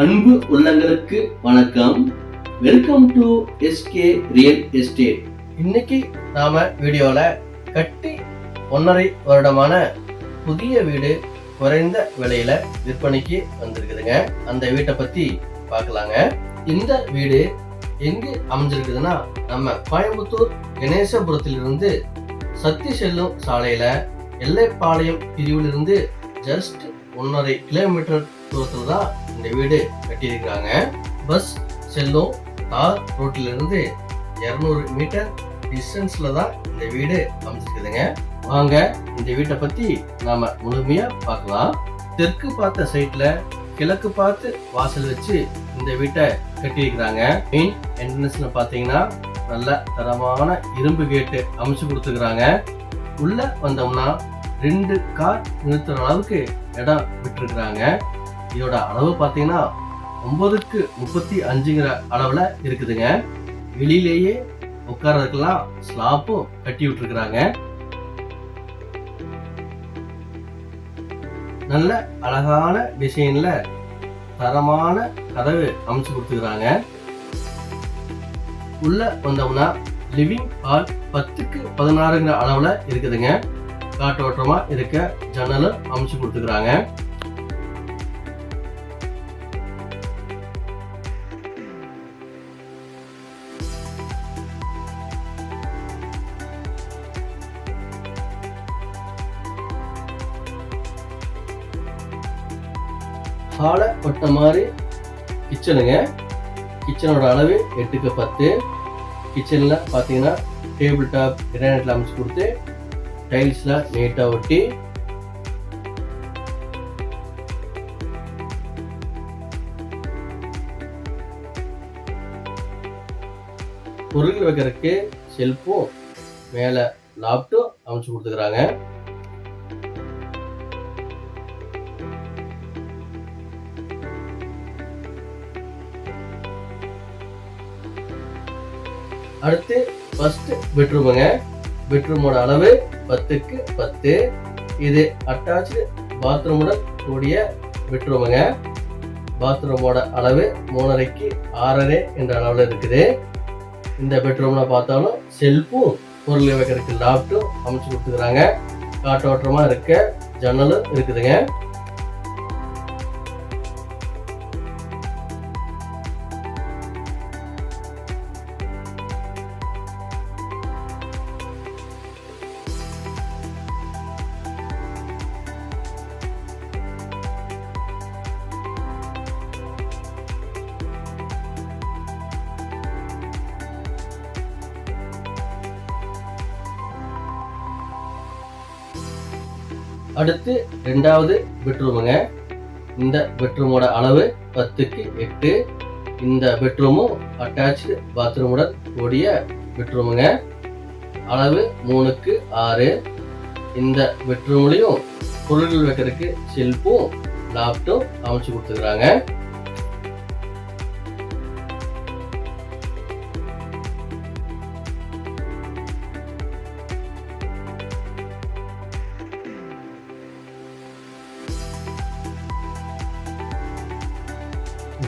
அன்பு உள்ளங்களுக்கு வணக்கம். Welcome to SK real estate இன்னைக்கு நாம வீடியோல கட்டி ஒன்றரை வருடமான புதிய வீடு குறைந்த விலையில விற்பனைக்கு வந்திருக்குதுங்க. அந்த வீட்டை பத்தி பார்க்கலாங்க. இந்த வீடு எங்கு அமைஞ்சிருக்குதுன்னா நம்ம கோயம்புத்தூர் கணேசபுரத்திலிருந்து சத்தி செல்லும் சாலையில எல்லைப்பாளையம் பிரிவிலிருந்து ஜஸ்ட் ஒன்றரை கிலோமீட்டர் தூரத்தில் தான் இந்த வீடு கட்டியிருக்கிறாங்க. பஸ் செல்லும் தார் ரோட்டிலிருந்து இரநூறு மீட்டர் டிஸ்டன்ஸில் தான் இந்த வீடு அமைச்சிருக்குதுங்க வாங்க இந்த வீட்டை பற்றி நாம முழுமையாக பார்க்கலாம். தெற்கு பார்த்த சைட்டில் கிழக்கு பார்த்து வாசல் வச்சு இந்த வீட்டை கட்டியிருக்கிறாங்க. மெயின் என்ட்ரன்ஸ்ல பார்த்தீங்கன்னா நல்ல தரமான இரும்பு கேட்டு அமைச்சு கொடுத்துருக்குறாங்க. உள்ள வந்தோம்னா ரெண்டு கார் நிறுத்துற அளவுக்கு இடம் விட்டுருக்குறாங்க. இதோட அளவு பார்த்தீங்கன்னா ஒன்பதுக்கு முப்பத்தி அஞ்சுங்கிற அளவுல இருக்குதுங்க. வெளியிலேயே உட்கார்றதுக்கெல்லாம் ஸ்லாப்பும் கட்டி விட்டுருக்குறாங்க. நல்ல அழகான டிசைனில் தரமான கதவு அமைச்சு கொடுத்துருக்குறாங்க. உள்ள வந்தோம்னா லிவிங் ஹால் பத்துக்கு பதினாறுங்கிற அளவுல இருக்குதுங்க. காட்டோட்டமாக இருக்க ஜன்னலும் அமைச்சு கொடுத்துருக்குறாங்க. ஹாலை கொட்ட மாதிரி கிச்சனுங்க. கிச்சனோட அளவு எட்டுக்கு பத்து. கிச்சனில் பார்த்தீங்கன்னா டேபிள் டாப் கிரானைட்ல அமைச்சு கொடுத்து டைல்ஸில் நீட்டாக ஒட்டி பொருள் வைக்கிறதுக்கு செல்ஃபும் மேலே லாப்டும் அமைச்சு கொடுத்துக்கிறாங்க. அடுத்து ஃபர்ஸ்ட் பெட்ரூமுங்க பெட்ரூமோட அளவு பத்துக்கு பத்து. இது அட்டாச்சு பாத்ரூமுடன் கூடிய பெட்ரூமுங்க பாத்ரூமோட அளவு மூணரைக்கு ஆறரை என்ற அளவில் இருக்குது. இந்த பெட்ரூமில் பார்த்தாலும் செல்ஃபும் பொருள் வைக்கிறதுக்கு லாப்டும் அமைச்சு கொடுத்துக்கிறாங்க காற்றோட்டமாக இருக்க ஜன்னலும் இருக்குதுங்க. அடுத்து ரெண்டாவது பெட்ரூமுங்க. இந்த பெட்ரூமோட அளவு பத்துக்கு எட்டு. இந்த பெட்ரூமும் அட்டாச்சு பாத்ரூமுடன் கூடிய பெட்ரூமுங்க. அளவு மூணுக்கு ஆறு. இந்த பெட்ரூம்லையும் பொருள்கள் வைக்கிறதுக்கு செல்ஃபும் லாப்டும் அமைச்சு கொடுத்துருக்குறாங்க.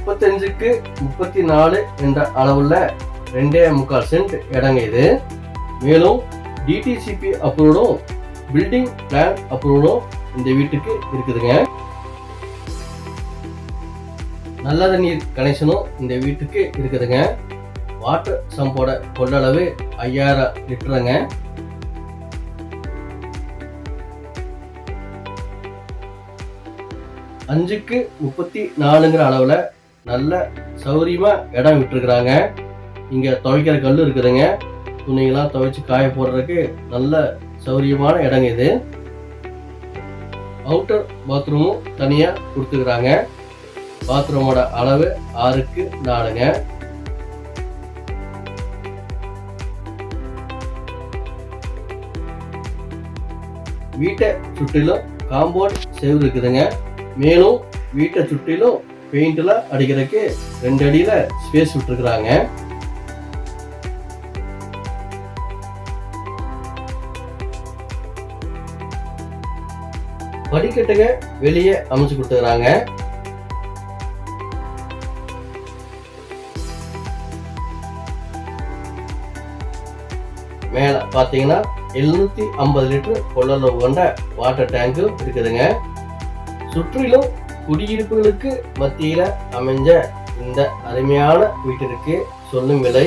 முப்பத்தஞ்சுக்கு முப்பத்தி நாலு என்ற அளவில் ரெண்டே முக்கால் சென்ட் இடங்க இது. மேலும் டிடிசிபி அப்ரூவலும் பில்டிங் பிளான் அப்ரூவலும் இந்த வீட்டுக்கு இருக்குதுங்க. நல்ல தண்ணீர் கனெக்ஷனும் இந்த வீட்டுக்கு இருக்குதுங்க. வாட்டர் சம்போட கொள்ளளவு ஐயாயிரம் லிட்டருங்க. அஞ்சுக்கு முப்பத்தி நாலுங்கிற அளவில் நல்ல சௌரியமா இடம் விட்டுருக்குறாங்க. இங்க துவைக்கிற கல் இருக்குதுங்க. துணியெல்லாம் துவைச்சி காய போடுறதுக்கு நல்ல சௌரியமான இடங்க இது. அவுட்டர் பாத்ரூமும் தனியாக கொடுத்துக்கிறாங்க. பாத்ரூமோட அளவு ஆறுக்கு நாலுங்க. வீட்டை சுற்றிலும் காம்பவுண்ட் செவ் இருக்குதுங்க. மேலும் வீட்டை சுற்றிலும் பெயிண்ட்லாம் அடிக்கிறதுக்கு ரெண்டு அடியில் ஸ்பேஸ் விட்டுருக்குறாங்க. படிக்கட்டுங்க வெளியே அமைச்சு கொடுத்துக்கிறாங்க. மேலே பார்த்தீங்கன்னா எழுநூற்றி ஐம்பது லிட்டர் கொள்ளளவு கொண்ட வாட்டர் டேங்க்கும் இருக்குதுங்க. சுற்றிலும் குடியிருப்புகளுக்கு மத்தியில் அமைஞ்ச இந்த அருமையான வீட்டிற்கு சொல்லும் விலை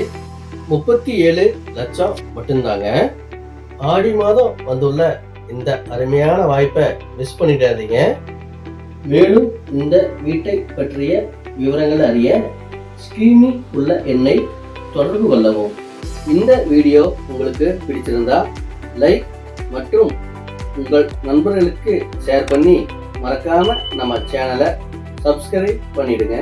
முப்பத்தி ஏழு லட்சம் மட்டும்தாங்க. ஆடி மாதம் வந்துள்ள இந்த அருமையான வாய்ப்பை மிஸ் பண்ணிடாதீங்க. மேலும் இந்த வீட்டை பற்றிய விவரங்கள் அறிய ஸ்கிரீனில் உள்ள எண்ணை தொடர்பு கொள்ளவும். இந்த வீடியோ உங்களுக்கு பிடிச்சிருந்தா லைக் மற்றும் உங்கள் நண்பர்களுக்கு ஷேர் பண்ணி மறக்காம நம்ம சேனலை சப்ஸ்கிரைப் பண்ணிடுங்க.